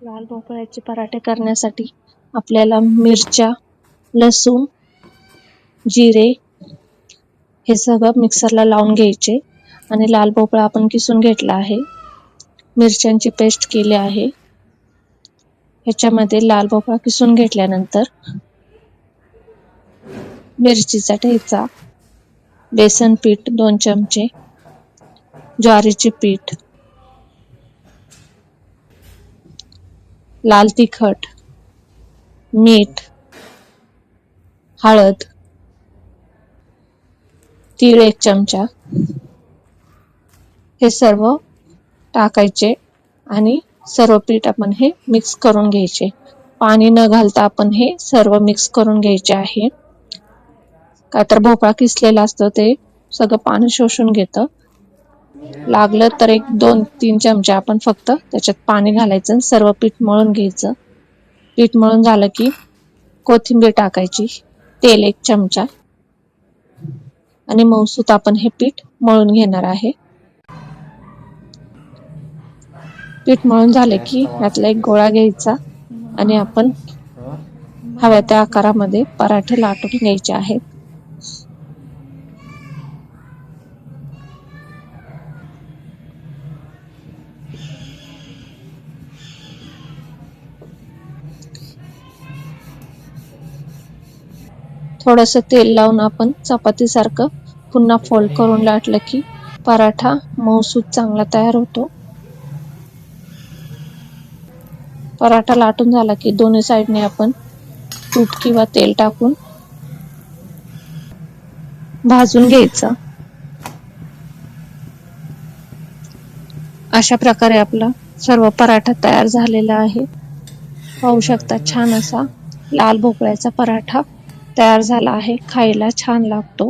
लाल भोपळ्याचे पराठे करण्यासाठी आपल्याला मिरच्या लसूण जिरे हे सगळं मिक्सरला लावून घ्यायचे. आणि लाल भोपळा आपण किसून घेतला आहे. मिरच्यांची पेस्ट केली आहे. ह्याच्यामध्ये लाल भोपळा किसून घेतल्यानंतर मिरचीचा ठेचा बेसन पीठ दोन चमचे ज्वारीचे पीठ लाल तिखट मीठ हळद तीळ एक चमचा. हे सर्व टाकायचे आणि सर्व पीठ आपण हे मिक्स करून घ्यायचे. पाणी न घालता आपण हे सर्व मिक्स करून घ्यायचे आहे. का तर भोपळा किसलेला असतो ते सगळं पाणी शोषून घेतं. लागलं तर एक दोन तीन चमचे आपण फक्त त्याच्यात पाणी घालायचं सर्व पीठ मळून घ्यायचं. पीठ मळून झालं की कोथिंबीर टाकायची तेल एक चमचा. आणि मौसूत आपण हे पीठ मळून घेणार आहे. पीठ मळून झालं की यातला एक गोळा घ्यायचा आणि आपण हव्या त्या आकारामध्ये पराठे लाटून घ्यायचे आहेत. थोडस तेल लावून आपण चपाती सारखं पुन्हा फोल्ड करून लाटलं की पराठा मऊसूत चांगला तयार होतो. पराठा लाटून झाला की दोन्ही साईडने आपण तूप किंवा तेल टाकून भाजून घ्यायचं. अशा प्रकारे आपला सर्व पराठा तयार झालेला आहे. पाहू शकता छान असा लाल भोपळ्याचा पराठा. तयार झाला आहे. खायला छान लागतो.